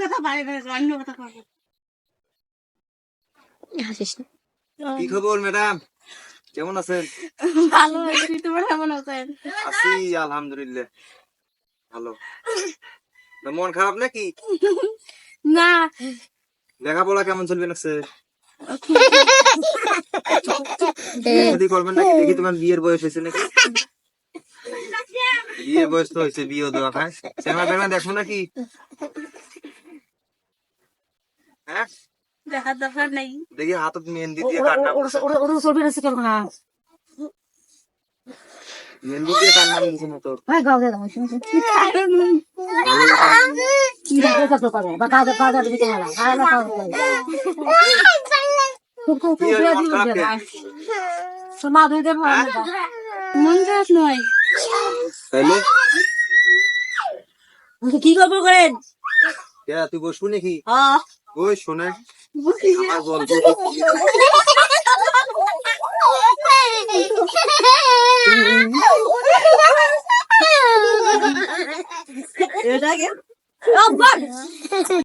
কথা বাইরে অন্য কথা করব হাসিস না। কি খবর ম্যাডাম? কেমন আছেন? ভালো আছি তোমার কেমন আছেন? আছি আলহামদুলিল্লাহ। ভালো। মন খারাপ নাকি? না। লেখাপড়া কেমন চলবে নাকছে যদি করবেন নাকি? দেখি তোমার বিয়ের বয়স হয়েছে নাকি? বিয়ের বয়স তো হয়েছে বিয়ে দেওয়া খায় সেমা ফেমা দেখো নাকি? হ্যাঁ দেখার দরকার নেই। দেখি মেহেন্দি দিয়ে না মেহেন্দি দিয়ে গাও দাও কি দেখে কত করে বা কাজ কাজ দিতে না। আর না কাজ করে খুব খুব কি হলো, খারাপ কেন? মা দুই দেব মন খারাপ নয়। তাইলে? কি করব করেন? তুই বসবো নাকি? হ্যাঁ। ওই শোনে আমার গল্প এটা কি